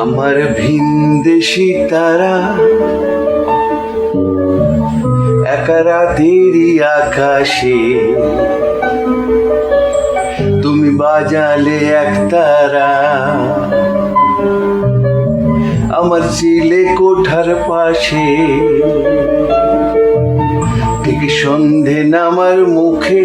আমার ভিনদেশি তারা একা রাতেরই আকাশে। তুমি বাজালে এক তারা। আমার চিলে কোঠার পাশে। ঠিক সন্ধে নামার মুখে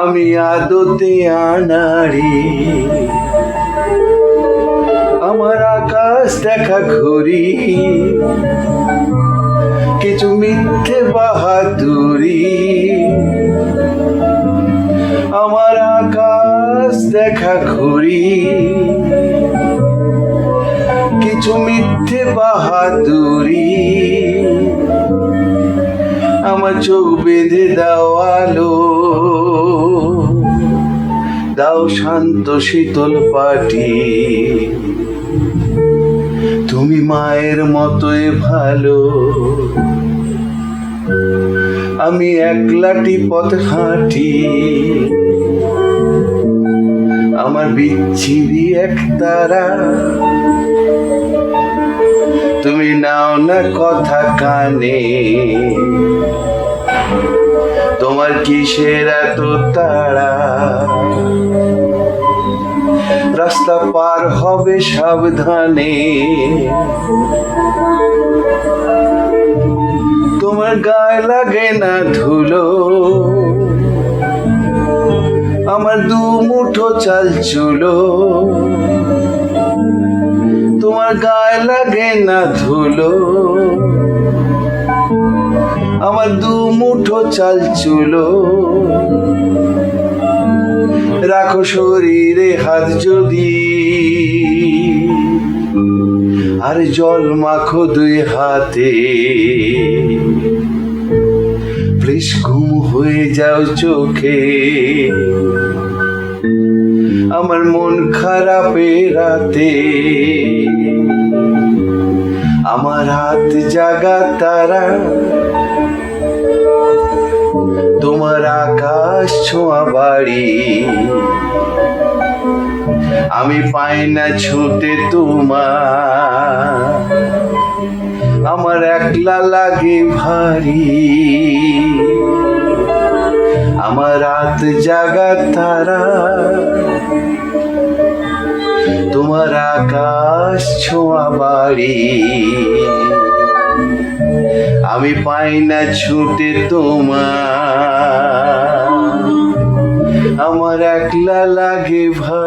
আমি আদতে আনাড়ি। আমার আকাশ দেখা ঘুরি কিছু মিথ্যে বাহাদুরি। আমার আকাশ দেখা ঘুরি কিছু মিথ্যে বাহাদুরি। আমার চোখ বেঁধে দাও আলো। দাও শান্ত শীতল পাটি। তুমি মায়ের মতোই ভালো। আমি একলাটি পথ হাঁটি। আমার বিচ্ছিরি এক তারা। তুমি নাও না কথা কানে। তোমার কিসের এত তাড়া? রাস্তা পার হবে সাবধানে। তোমার গায়ে লাগে না ধুলো। আমার দু মুঠো চাল চুলো। তোমার গায়ে লাগে না ধুলো। আমার দু মুঠো চাল চুলো। রাখো শরীরে হাত যদি, আর জল মাখো দুই হাতে। প্লিজ ঘুম হয়ে যাও চোখে। আমার মন খারাপে রাতে। আমার হাত জাগা তারা তোমার আকাশ ছোঁয়া বাড়ি। আমি পাই না ছুতে তোমার। আমার একলা লাগে ভারী। আমার রাত জাগা তারা। তোমার আকাশ ছোঁয়া বাড়ি। আমি পাই না ছুটে তোমার। আমার একলা লাগে ভারী